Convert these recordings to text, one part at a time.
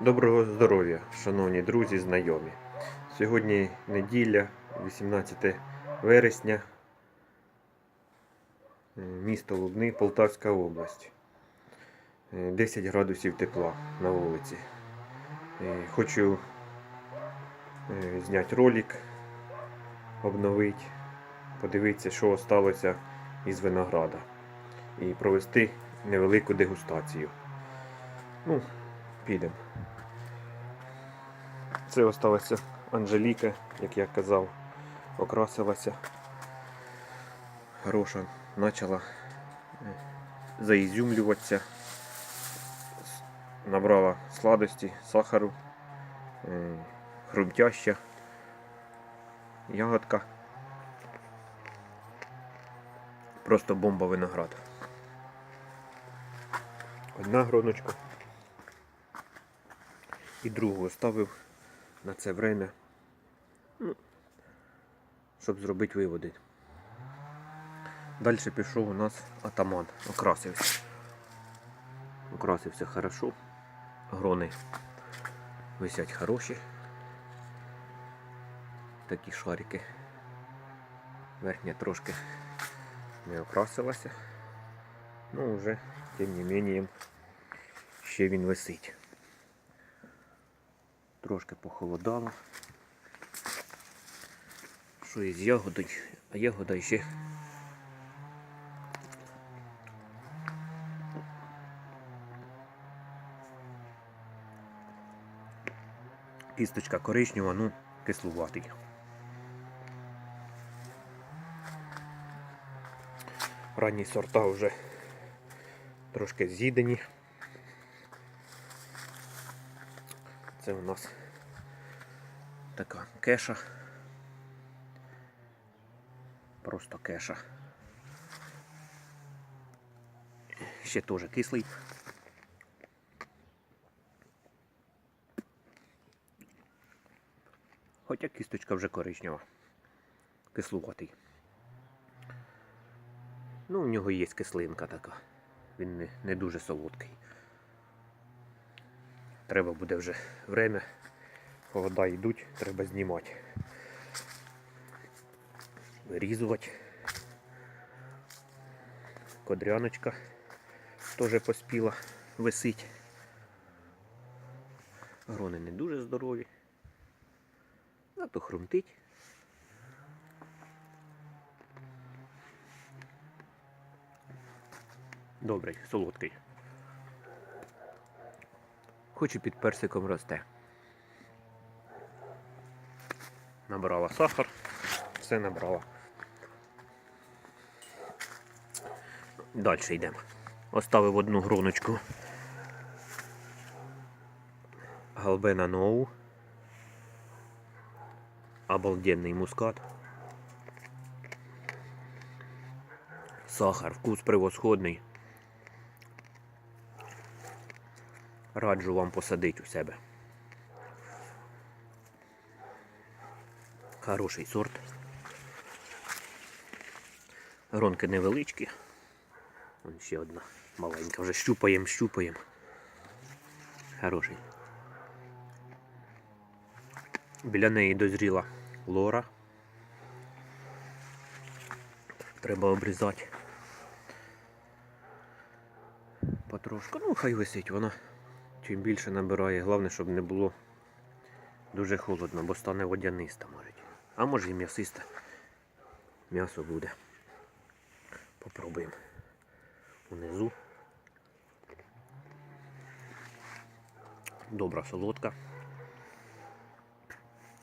Доброго здоров'я, шановні друзі, знайомі. Сьогодні неділя, 18 вересня, е, місто Лубни, Полтавська область. Е, 10 градусів тепла на вулиці. Е, Хочу е, зняти ролик, обновити, подивитися, що сталося із винограда. І провести невелику дегустацію. Ну, підемо. Це осталася Анжеліка, як я казав, окрасилася. Хороша, почала заізюмлюватися, набрала сладості, сахару, хрумтяща, ягодка. Просто бомба виноград. Одна гроночка і другу оставив на це время, ну, щоб зробити виводи. Далі пішов у нас атаман, окрасився. Окрасився хорошо. Грони висять хороші. Такі шарики. Верхня трошки не окрасилася. Ну, вже, тим не менее, ще він висить. Трошки похолодало. Що із ягодою, а ягода ще. Кісточка коричнева, ну, кислуватий. Ранні сорта вже трошки з'їдені. Це у нас така кеша. Просто кеша. Ще теж кислий. Хоча кісточка вже коричнева. Кислуватий. Ну, у нього є кислинка така. Він не, не дуже солодкий. Треба буде вже время. Холода йдуть, треба знімати. Вирізувати. Кодряночка теж поспіла висить. Грони не дуже здорові. Зато хрумтить. Добрий, солодкий. Хоч і під персиком росте. Набрала сахар, все набрала. Далі йдемо. Оставив одну гроночку. Галбена Ноу. Обалденний мускат. Сахар, вкус превосходний. Раджу вам посадити у себе. Хороший сорт. Гронки невеличкі. Вон ще одна маленька. Вже щупаємо, щупаємо. Хороший. Біля неї дозріла лора. Треба обрізати. Потрошку. Ну, хай висить вона. Чим більше набирає, головне, щоб не було дуже холодно, бо стане водяниста може. А може і м'ясиста. М'ясо буде. Попробуємо. Унизу. Добра солодка.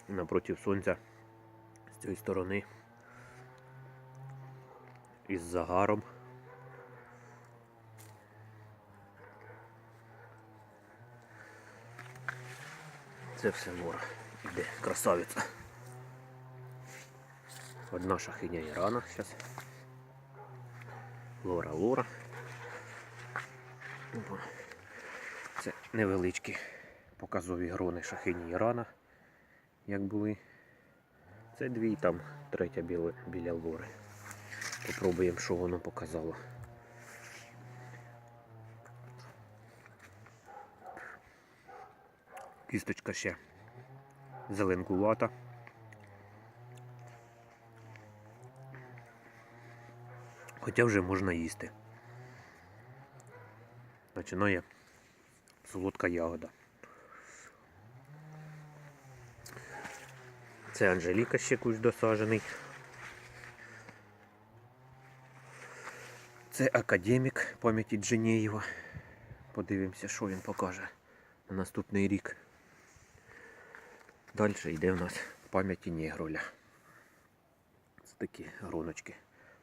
Напротив сонця з цієї сторони. Із загаром. Це все лора. Іде красавиця. Одна шахиня і рана зараз. Лора лора. Це невеличкі показові грони шахині і рана, як були. Це дві там третя біля, біля лори. Попробуємо, що воно показало. Кісточка ще зеленкувата. Хоча вже можна їсти. Починає солодка ягода. Це Анжеліка ще кущ досаджений. Це академік пам'яті Дженєєва. Подивимося, що він покаже на наступний рік. Далі йде в нас пам'яті Негроля. Це такі гроночки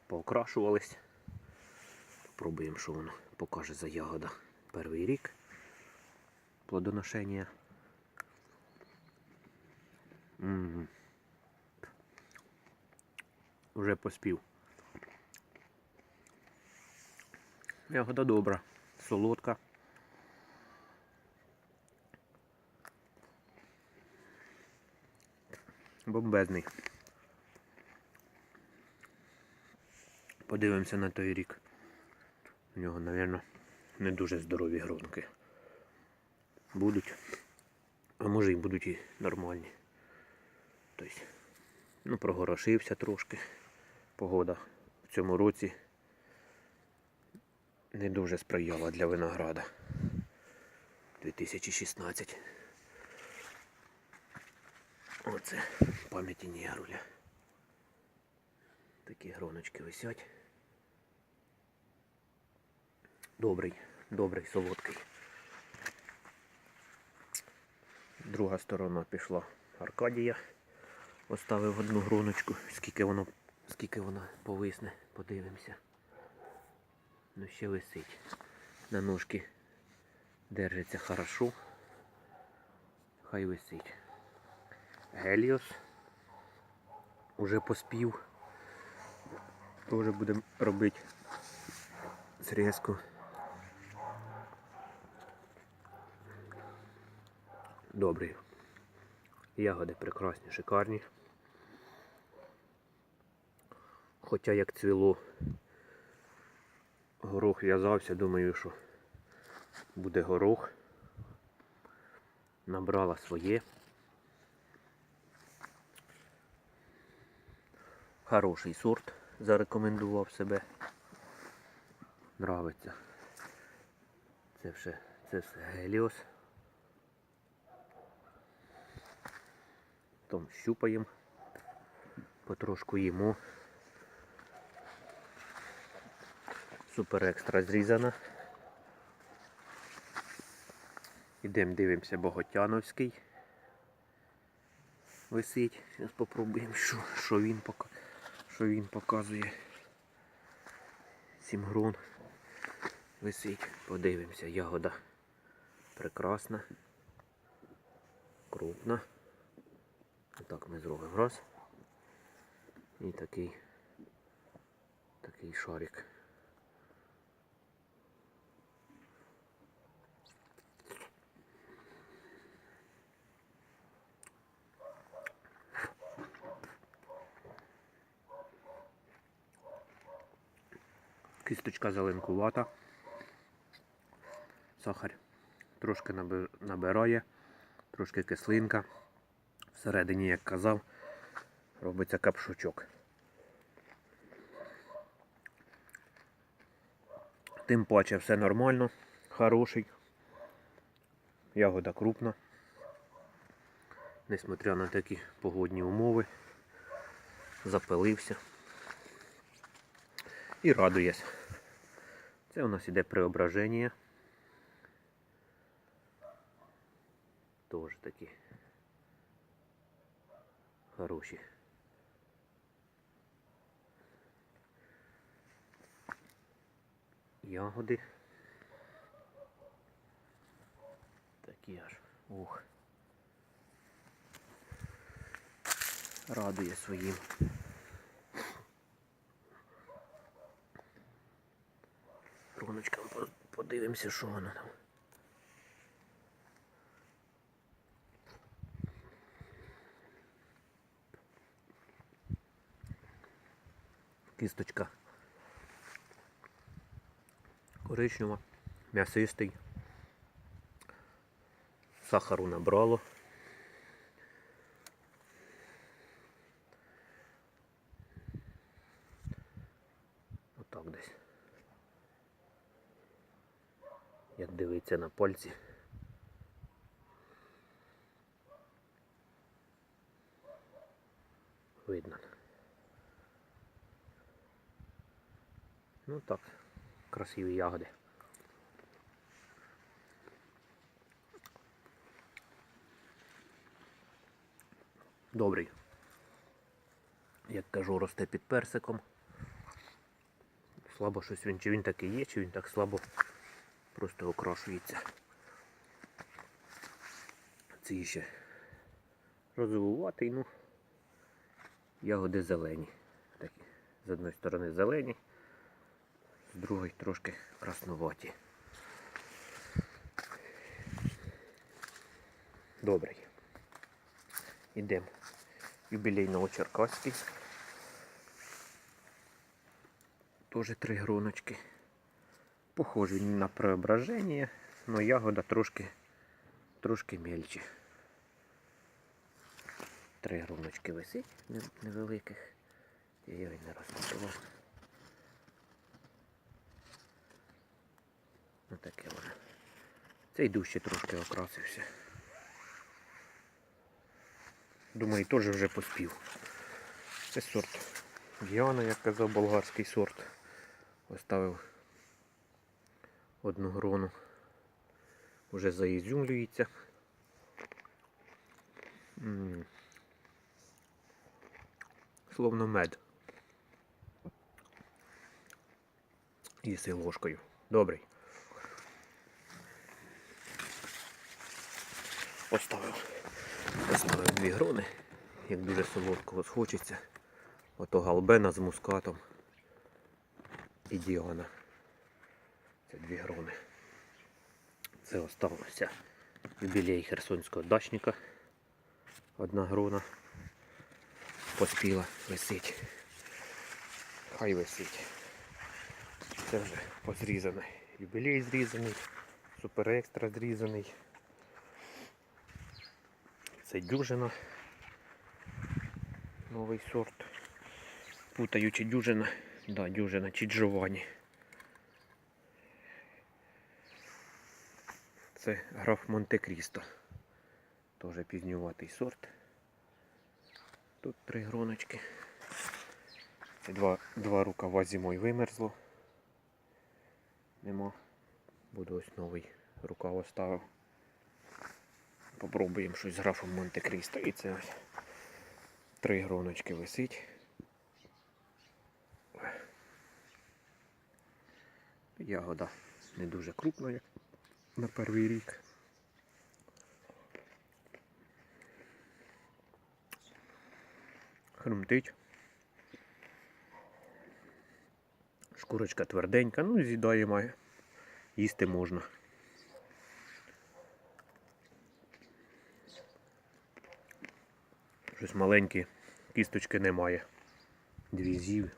поокрашувались. Попробуємо, що воно покаже за ягода. Перший рік плодоношення. М. Уже поспів. Ягода добра, солодка. Бомбезний. Подивимося на той рік. У нього, мабуть, не дуже здорові гронки. Будуть. А може і будуть і нормальні. Тобто, ну, прогорошився трошки. Погода в цьому році не дуже сприяла для винограда. 2016. Оце пам'яті Нігруля. Такі гроночки висять. Добрий, добрий, солодкий. Друга сторона пішла Аркадія. Оставив одну гроночку. Скільки воно, скільки вона повисне, подивимося. Ну ще висить. На ножки держиться хорошо. Хай висить. Геліос. Уже поспів. Теж будемо робити зрізку. Добрий. Ягоди прекрасні, шикарні. Хоча як цвіло горох в'язався, думаю, що буде горох. Набрала своє. Хороший сорт, зарекомендував себе. Нравиться. Це все, це все геліос. Там щупаємо, потрошку їмо. Супер екстра зрізана. Ідемо дивимося Боготяновський. Висить. Зараз спробуємо, що, що, він пока, що він показує. Сімгрун. Висить. Подивимося, ягода прекрасна, крупна. Отак ми зробимо раз. І такий такий шарик. Кісточка зеленкувата. Сахар трошки набирає, трошки кислинка. Всередині, як казав, робиться капшучок. Тим паче все нормально, хороший. Ягода крупна. Несмотря на такі погодні умови. Запилився. І радуєсь. Це у нас іде преображення. Тоже такі хороші. Ягоди. Такі аж. Ух. Радує своїм. Роночкам по- подивимося, що воно там. Кісточка. Коричнева, м'ясистий. Сахару набрало. Отак десь. Як дивиться на пальці. Видно. Ну так, красиві ягоди. Добрий. Як кажу, росте під персиком. Слабо щось він, чи він так і є, чи він так слабо просто окрашується. Цей ще розвиватий, ну, ягоди зелені. Такі. З одної сторони зелені, з другої трошки краснуваті. Добрий. Ідемо. Юбілейного Черкаський. Тоже три гроночки. Похожий на преображення, але ягода трошки, трошки мельче. Три гроночки висить невеликих. Я його не розкупував. Ось таке воно. Цей дужче трошки окрасився. Думаю, теж вже поспів. Це сорт Діана, як казав, болгарський сорт. Оставив одну грону. Уже заізюмлюється. Словно мед. Їси ложкою. Добрий. Поставив. Поставив дві грони, як дуже солодкого схочеться. Ото галбена з мускатом і діана. Це дві грони. Це остався юбілей херсонського дачника. Одна грона поспіла висить. Хай висить. Це вже позрізане. Юбілей зрізаний, супер екстра зрізаний. Це дюжина. Новий сорт. Путаю чи дюжина. Да, дюжина, чи джовані. Це граф Монте-Крісто. Теж пізнюватий сорт. Тут три гроночки. Два, два рукава зимою вимерзло. Нема. Буду ось новий рукав оставив. Попробуємо щось з графом Монте-Крісто. І це ось три гроночки висить. Ягода не дуже крупна, як на перший рік. Хрумтить. Шкурочка тверденька, ну з'їдає має. Їсти можна. Щось маленькі, кісточки немає. Дві з'їв.